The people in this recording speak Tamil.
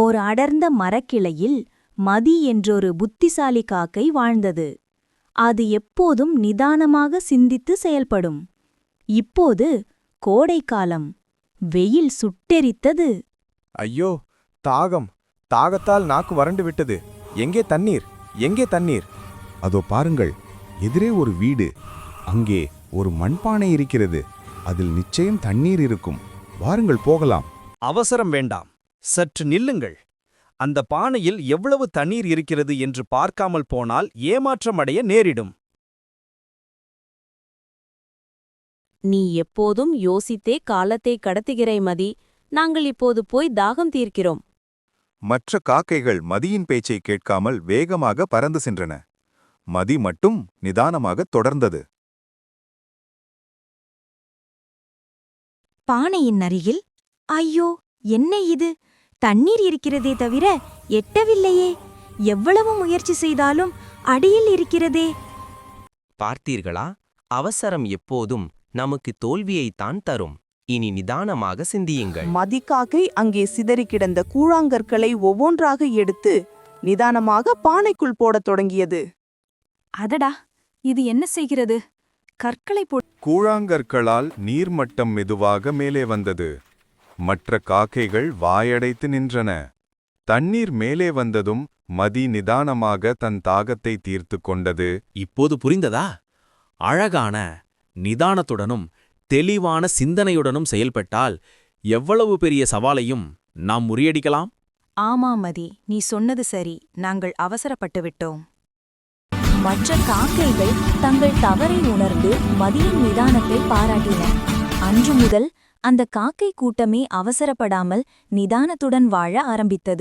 ஓர் அடர்ந்த மரக்கிளையில் மதி என்றொரு புத்திசாலி காக்கை வாழ்ந்தது. அது எப்போதும் நிதானமாக சிந்தித்து செயல்படும். இப்போது கோடைக்காலம் வெயில் சுட்டெரித்தது. ஐயோ தாகம். தாகத்தால் நாக்கு வறண்டு விட்டது. எங்கே தண்ணீர்? எங்கே தண்ணீர்? அதோ பாருங்கள் எதிரே ஒரு வீடு. அங்கே ஒரு மண்பானை இருக்கிறது. அதில் நிச்சயம் தண்ணீர் இருக்கும். வாருங்கள் போகலாம். அவசரம் வேண்டாம். சற்று நில்லுங்கள். அந்த பானையில் எவ்வளவு தண்ணீர் இருக்கிறது என்று பார்க்காமல் போனால் ஏமாற்றமடைய நேரிடும். நீ எப்போதும் யோசித்தே காலத்தை கடத்துகிறாய் மதி. நாங்கள் இப்போது போய் தாகம் தீர்க்கிறோம். மற்ற காக்கைகள் மதியின் பேச்சை கேட்காமல் வேகமாக பறந்து சென்றன. மதி மட்டும் நிதானமாக தொடர்ந்தது. பானையின் அருகில்? ஐயோ என்ன இது? தண்ணீர் இருக்கிறதே தவிர எட்டவில்லையே. எவ்வளவு முயற்சி செய்தாலும் அடியில் இருக்கிறதே. பார்த்தீர்களா? அவசரம் எப்போதும் நமக்கு தோல்வியைத்தான் தரும். இனி நிதானமாக சிந்தியுங்கள். மதிக்காக்கை அங்கே சிதறி கிடந்த கூழாங்கற்களை ஒவ்வொன்றாக எடுத்து நிதானமாக பானைக்குள் போடத் தொடங்கியது. அடடா! இது என்ன செய்கிறது? கற்களை போ கூழாங்கற்களால் நீர்மட்டம் மெதுவாக மேலே வந்தது. மற்ற காக்கைகள் வாயடைத்து நின்றன. தண்ணீர் மேலே வந்ததும் மதி நிதானமாக தன் தாகத்தை தீர்த்து கொண்டது. இப்போது புரிந்ததா? அழகான நிதானத்துடனும் தெளிவான சிந்தனையுடனும் செயல்பட்டால் எவ்வளவு பெரிய சவாலையும் நாம் முறியடிக்கலாம்? ஆமா மதி நீ சொன்னது சரி. நாங்கள் அவசரப்பட்டு விட்டோம். மற்ற காக்கைகள் தங்கள் தவறை உணர்ந்து மதியின் நிதானத்தை பாராட்டின. அன்று முதல் அந்த காக்கை கூட்டமே அவசரப்படாமல் நிதானத்துடன் வாழ ஆரம்பித்தது.